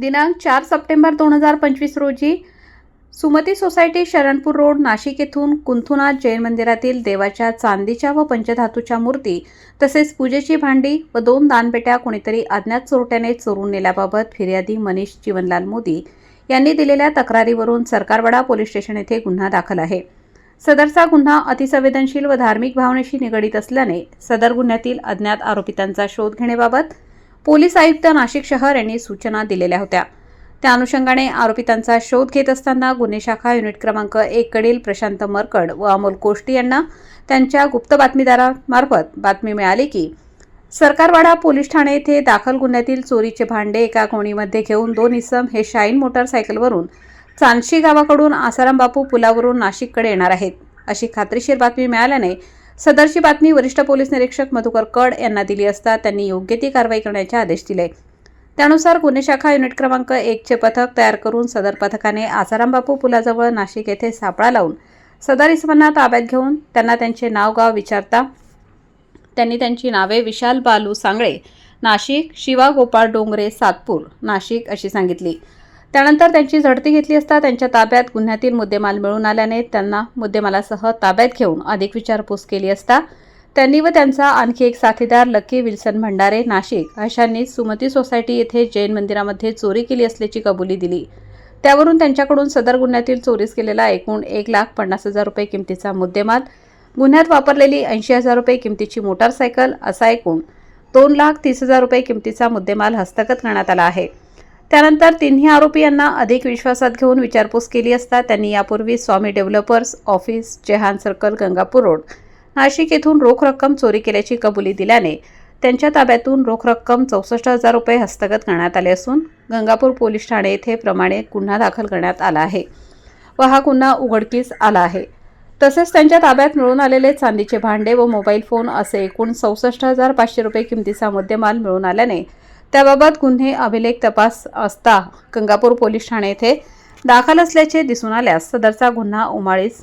दिनांक चार सप्टेंबर दोन हजार पंचवीस रोजी सुमती सोसायटी शरणपूर रोड नाशिक येथून कुंथुनाथ जैन मंदिरातील देवाच्या चांदीच्या व पंचधातूच्या मूर्ती तसेच पूजेची भांडी व दोन दानपेट्या कोणीतरी अज्ञात चोरट्याने चोरून नेल्याबाबत फिर्यादी मनीष जीवनलाल मोदी यांनी दिलेल्या तक्रारीवरून सरकारवाडा पोलीस स्टेशन येथे गुन्हा दाखल आहे. सदरचा गुन्हा अतिसंवेदनशील व धार्मिक भावनेशी निगडीत असल्याने सदर गुन्ह्यातील अज्ञात आरोपितांचा शोध घेण्याबाबत पोलीस आयुक्त नाशिक शहर यांनी सूचना दिलेल्या होत्या. त्या अनुषंगाने आरोपितांचा शोध घेत असताना गुन्हे शाखा युनिट क्रमांक एककडील प्रशांत मरकड व अमोल कोष्टी यांना त्यांच्या गुप्त बातमीदारामार्फत बातमी मिळाली की सरकारवाडा पोलीस ठाणे येथे दाखल गुन्ह्यातील चोरीचे भांडे एका कोणीमध्ये घेऊन दोन इसम हे शाईन मोटारसायकलवरून चांदशी गावाकडून आसाराम बापू पुलावरून नाशिककडे येणार आहेत. अशी खात्रीशीर बातमी मिळाल्याने सदरची बातमी वरिष्ठ पोलीस निरीक्षक मधुकर कड यांना दिली असता त्यांनी योग्य ती कारवाई करण्याचे आदेश दिले. त्यानुसार गुन्हे शाखा युनिट क्रमांक एकचे पथक तयार करून सदर पथकाने आसाराम बापू पुलाजवळ नाशिक येथे सापळा लावून सदर इसमांना ताब्यात घेऊन त्यांना त्यांचे नाव गाव विचारता त्यांनी त्यांची नावे विशाल बालू सांगळे नाशिक शिवा गोपाळ डोंगरे सातपूर नाशिक अशी सांगितली. त्यानंतर त्यांची झडती घेतली असता त्यांच्या ताब्यात गुन्ह्यातील मुद्देमाल मिळून आल्याने त्यांना मुद्देमालासह ताब्यात घेऊन अधिक विचारपूस केली असता त्यांनी व त्यांचा आणखी एक साथीदार लकी विल्सन भंडारे नाशिक अशांनी सुमती सोसायटी येथे जैन मंदिरामध्ये चोरी केली असल्याची कबुली दिली. त्यावरून त्यांच्याकडून सदर गुन्ह्यातील चोरीस केलेला एकूण एक लाख पन्नास हजार रुपये किमतीचा मुद्देमाल गुन्ह्यात वापरलेली ऐंशी हजार रुपये किमतीची मोटारसायकल असा एकूण दोन लाख तीस हजार रुपये किमतीचा मुद्देमाल हस्तगत करण्यात आला आहे. त्यानंतर तिन्ही आरोपी यांना अधिक विश्वासात घेऊन विचारपूस केली असता त्यांनी यापूर्वी Swami developers office Jehan circle Gangapur road Nashik येथून रोख रक्कम चोरी केल्याची कबुली दिल्याने त्यांच्या ताब्यातून रोख रक्कम चौसष्ट हजार रुपये हस्तगत करण्यात आले असून गंगापूर पोलीस ठाणे येथे प्रमाणे गुन्हा दाखल करण्यात आला आहे व हा गुन्हा उघडकीस आला आहे. तसेच त्यांच्या ताब्यात मिळून आलेले चांदीचे भांडे व मोबाईल फोन असे एकूण चौसष्ट हजार पाचशे रुपये किमतीचा मुद्देमाल मिळून आल्याने त्याबाबत गुन्हे अभिलेख तपास असता गंगापूर पोलीस ठाणे येथे दाखल असल्याचे दिसून आल्यास सदरचा गुन्हा उमाळीस.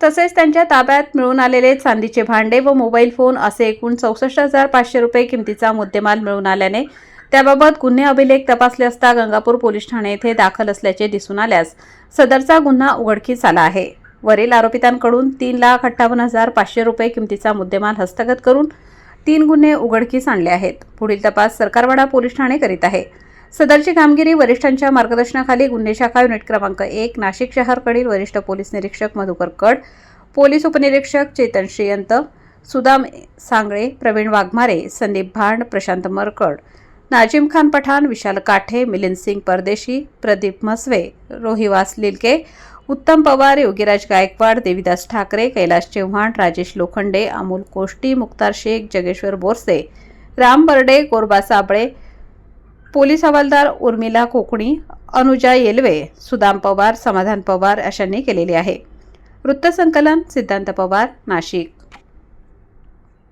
तसेच त्यांच्या ताब्यात मिळून आलेले चांदीचे भांडे व मोबाईल फोन असे एकूण चौसष्ट हजार पाचशे रुपये किमतीचा मुद्देमाल मिळून आल्याने त्याबाबत गुन्हे अभिलेख तपासले असता गंगापूर पोलीस ठाणे येथे दाखल असल्याचे दिसून आल्यास सदरचा गुन्हा उघडकीस आला आहे. वरील आरोपितांकडून तीन लाख अठ्ठावन्न हजार पाचशे रुपये किमतीचा मुद्देमाल हस्तगत करून तीन गुन्हे उघडकीस आणले आहेत. पुढील तपास सरकारवाडा पोलीस ठाणे करीत आहे. सदरची कामगिरी वरिष्ठांच्या मार्गदर्शनाखाली गुन्हे शाखा युनिट क्रमांक एक नाशिक शहरकडील वरिष्ठ पोलीस निरीक्षक मधुकर कड पोलीस उपनिरीक्षक चेतन श्रीयंत सुदाम सांगळे प्रवीण वाघमारे संदीप भांड प्रशांत मरकड नाजिम खान पठाण विशाल काठे मिलिंद सिंग परदेशी प्रदीप म्हसवे रोहिवास लिलके उत्तम पवार योगीराज गायकवाड देविदास ठाकरे कैलाश चव्हाण राजेश लोखंडे अमोल कोष्टी मुक्तार शेख जगेश्वर बोरसे राम बर्डे गोरबा साबळे पोलीस हवालदार उर्मिला कोकणी अनुजा येलवे सुदाम पवार समाधान पवार अशांनी केलेली आहे. वृत्तसंकलन सिद्धांत पवार नाशिक.